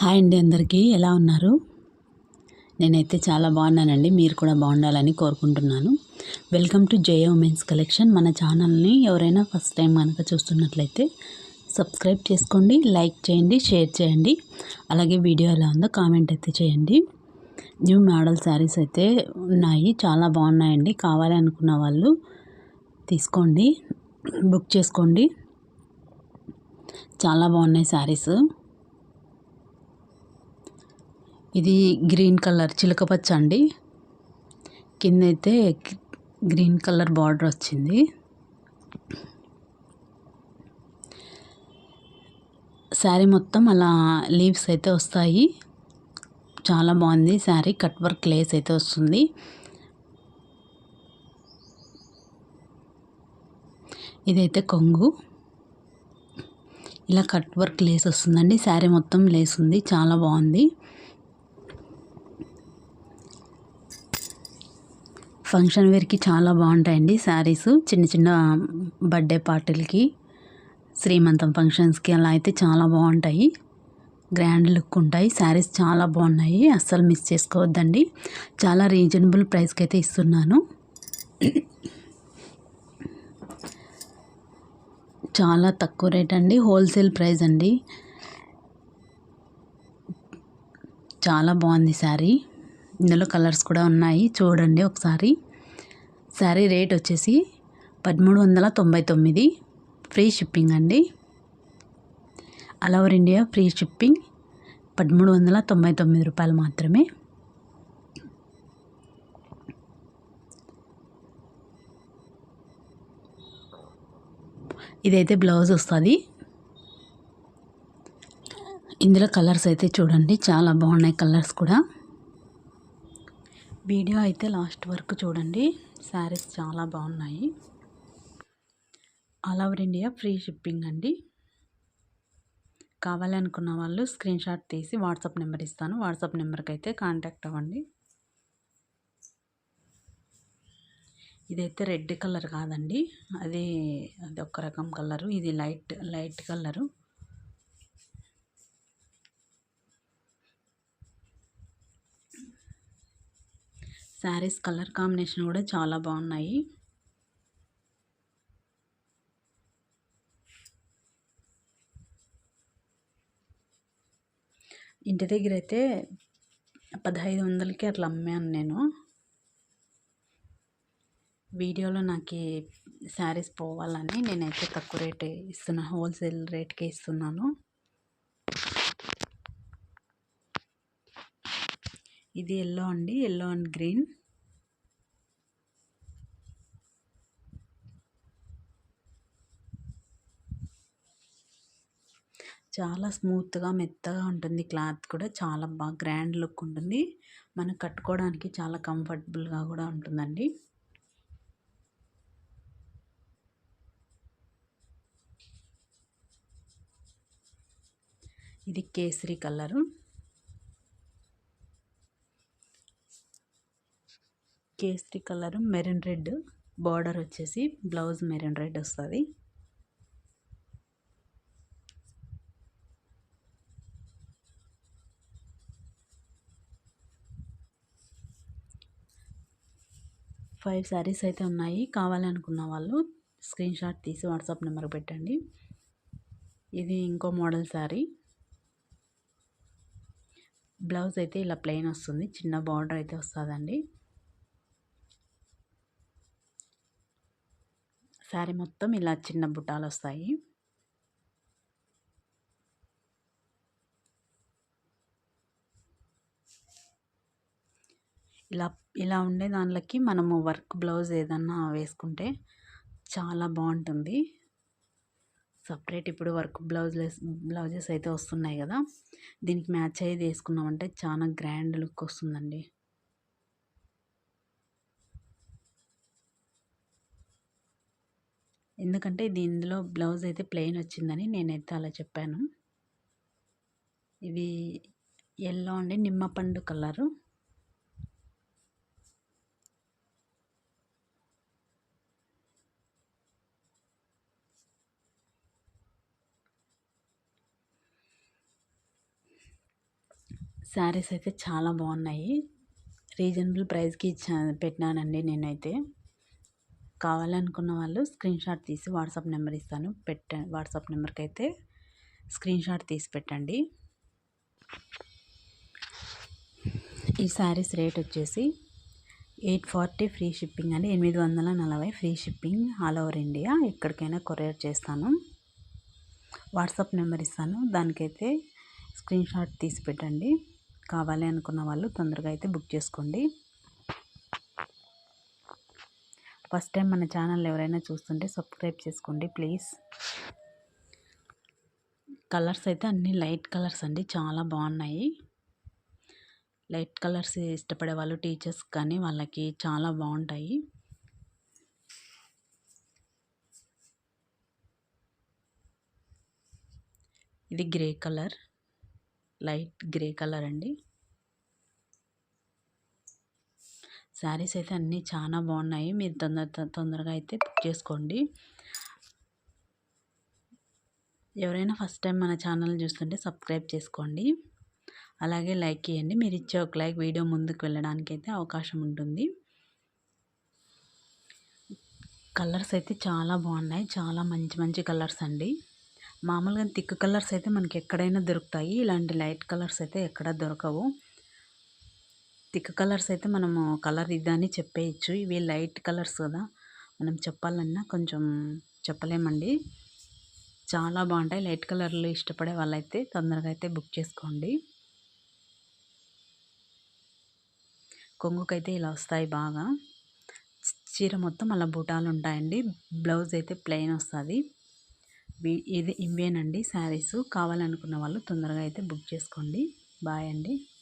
Hi అండి అందరికీ. ఎలా ఉన్నారు? నేనైతే చాలా బాగున్నానండి. మీరు కూడా బాగుండాలని కోరుకుంటున్నాను. Welcome to Jaya women's collection మన ఛానల్ని ఎవరైనా ఫస్ట్ టైం కనుక చూస్తున్నట్లయితే సబ్స్క్రైబ్ చేసుకోండి లైక్ చేయండి షేర్ చేయండి. అలాగే వీడియో ఎలా ఉందో కామెంట్ అయితే చేయండి. న్యూ మోడల్ శారీస్ అయితే ఉన్నాయి. చాలా బాగున్నాయండి. కావాలి అనుకున్న వాళ్ళు తీసుకోండి బుక్ చేసుకోండి. చాలా బాగున్నాయి శారీస్. ఇది గ్రీన్ కలర్ చిలకపచ్చ అండి. కింద అయితే గ్రీన్ కలర్ బార్డర్ వచ్చింది. శారీ మొత్తం అలా లీవ్స్ అయితే వస్తాయి. చాలా బాగుంది శారీ. కట్ వర్క్ లేస్ అయితే వస్తుంది. ఇదైతే కొంగు. ఇలా కట్ వర్క్ లేస్ వస్తుందండి. శారీ మొత్తం లేస్ ఉంది. చాలా బాగుంది. ఫంక్షన్ వేర్కి చాలా బాగుంటాయండి శారీస్. చిన్న చిన్న బర్త్డే పార్టీలకి శ్రీమంతం ఫంక్షన్స్కి అలా అయితే చాలా బాగుంటాయి. గ్రాండ్ లుక్ ఉంటాయి. శారీస్ చాలా బాగున్నాయి. అస్సలు మిస్ చేసుకోవద్దండి. చాలా రీజనబుల్ ప్రైస్కి అయితే ఇస్తున్నాను. చాలా తక్కువ రేట్ అండి. హోల్సేల్ ప్రైస్ అండి. చాలా బాగుంది శారీ. ఇందులో కలర్స్ కూడా ఉన్నాయి. చూడండి ఒకసారి. శారీ రేట్ వచ్చేసి పదమూడు వందల తొంభై తొమ్మిది. ఫ్రీ షిప్పింగ్ అండి. All over India free shipping పదమూడు వందల తొంభై తొమ్మిది రూపాయలు మాత్రమే. ఇదైతే బ్లౌజ్ వస్తుంది. ఇందులో కలర్స్ అయితే చూడండి చాలా బాగున్నాయి కలర్స్ కూడా. వీడియో అయితే లాస్ట్ వరకు చూడండి. శారీస్ చాలా బాగున్నాయి. All over India free shipping అండి. కావాలనుకున్న వాళ్ళు స్క్రీన్ షాట్ తీసి వాట్సాప్ నెంబర్ ఇస్తాను. వాట్సాప్ నెంబర్కి అయితే కాంటాక్ట్ అవ్వండి. ఇదైతే రెడ్ కలర్ కాదండి. అది అది ఒక రకం కలరు. ఇది light light colour. Saris colour combination కూడా చాలా బాగున్నాయి. ఇంటి దగ్గర అయితే పదహైదు వందలకి అట్లా అమ్మాను నేను. వీడియోలో నాకు శారీస్ పోవాలని నేనైతే తక్కువ రేట్ ఇస్తున్నాను హోల్సేల్ రేట్కే ఇస్తున్నాను. ఇది ఎల్లో అండి ఎల్లో అండ్ గ్రీన్. చాలా స్మూత్గా మెత్తగా ఉంటుంది క్లాత్ కూడా. చాలా బాగా గ్రాండ్ లుక్ ఉంటుంది. మనం కట్టుకోవడానికి చాలా కంఫర్టబుల్గా కూడా ఉంటుందండి. ఇది కేసరి కలరు. కేసరి కలరు మెరూన్ రెడ్. బార్డర్ వచ్చేసి బ్లౌజ్ మెరూన్ రెడ్ వస్తుంది. ఫైవ్ శారీస్ అయితే ఉన్నాయి. కావాలనుకున్న వాళ్ళు స్క్రీన్ షాట్ తీసి వాట్సాప్ నెంబర్ పెట్టండి. ఇది ఇంకో మోడల్ శారీ. బ్లౌజ్ అయితే ఇలా ప్లెయిన్ వస్తుంది. చిన్న బార్డర్ అయితే వస్తుందండి. శారీ మొత్తం ఇలా చిన్న బుట్టాలు వస్తాయి. ఇలా ఇలా ఉండే దానిలోకి మనము వర్క్ బ్లౌజ్ ఏదన్నా వేసుకుంటే చాలా బాగుంటుంది. సపరేట్ ఇప్పుడు వర్క్ బ్లౌజ్లెస్ బ్లౌజెస్ అయితే వస్తున్నాయి కదా. దీనికి మ్యాచ్ అయ్యేది వేసుకున్నామంటే చాలా గ్రాండ్ లుక్ వస్తుందండి. ఎందుకంటే దీనిలో బ్లౌజ్ అయితే ప్లెయిన్ వచ్చిందని నేనైతే అలా చెప్పాను. ఇవి ఎల్లో అండి నిమ్మపండు కలరు. శారీస్ అయితే చాలా బాగున్నాయి. రీజనబుల్ ప్రైస్కి ఇచ్చా పెట్టినానండి నేనైతే. కావాలనుకున్న వాళ్ళు స్క్రీన్ షాట్ తీసి వాట్సాప్ నెంబర్ ఇస్తాను. పెట్ట వాట్సాప్ నెంబర్కి అయితే స్క్రీన్ షాట్ తీసి పెట్టండి. ఈ శారీస్ రేట్ వచ్చేసి ఎయిట్ ఫార్టీ ఫ్రీ షిప్పింగ్ అండి. ఎనిమిది వందల నలభై free shipping all over India. ఎక్కడికైనా కొరియర్ చేస్తాను. వాట్సాప్ నెంబర్ ఇస్తాను. దానికైతే స్క్రీన్ షాట్ తీసి పెట్టండి. కావాలి అనుకున్న వాళ్ళు తొందరగా అయితే బుక్ చేసుకోండి. ఫస్ట్ టైం మన ఛానల్ ఎవరైనా చూస్తుంటే సబ్స్క్రైబ్ చేసుకోండి ప్లీజ్. కలర్స్ అయితే అన్నీ లైట్ కలర్స్ అండి చాలా బాగున్నాయి. లైట్ కలర్స్ ఇష్టపడే వాళ్ళు టీచర్స్ కానీ వాళ్ళకి చాలా బాగుంటాయి. ఇది grey colour. Light grey colour అండి. శారీస్ అయితే అన్నీ చాలా బాగున్నాయి. మీరు తొందర తొందరగా అయితే బుక్ చేసుకోండి. ఎవరైనా ఫస్ట్ టైం మన ఛానల్ చూస్తుంటే సబ్స్క్రైబ్ చేసుకోండి. అలాగే లైక్ చేయండి. మీరు ఇచ్చే ఒక లైక్ వీడియో ముందుకు వెళ్ళడానికి అయితే అవకాశం ఉంటుంది. కలర్స్ అయితే చాలా బాగున్నాయి. చాలా మంచి మంచి కలర్స్ అండి. మామూలుగా థిక్ కలర్స్ అయితే మనకి ఎక్కడైనా దొరుకుతాయి. ఇలాంటి లైట్ కలర్స్ అయితే ఎక్కడ దొరకవు. థిక్ కలర్స్ అయితే మనము కలర్ ఇదని చెప్పేయచ్చు. ఇవి లైట్ కలర్స్ కదా. మనం చెప్పాలన్నా కొంచెం చెప్పలేమండి. చాలా బాగుంటాయి. లైట్ కలర్లు ఇష్టపడే వాళ్ళైతే తొందరగా అయితే బుక్ చేసుకోండి. కొంగుకైతే ఇలా వస్తాయి బాగా. చీర మొత్తం అలా బుటాలు ఉంటాయండి బ్లౌజ్ అయితే ప్లెయిన్ వస్తుంది. ఇది ఇవేనండి శారీస్. కావాలనుకున్న వాళ్ళు తొందరగా అయితే బుక్ చేసుకోండి. బాయ్ అండి.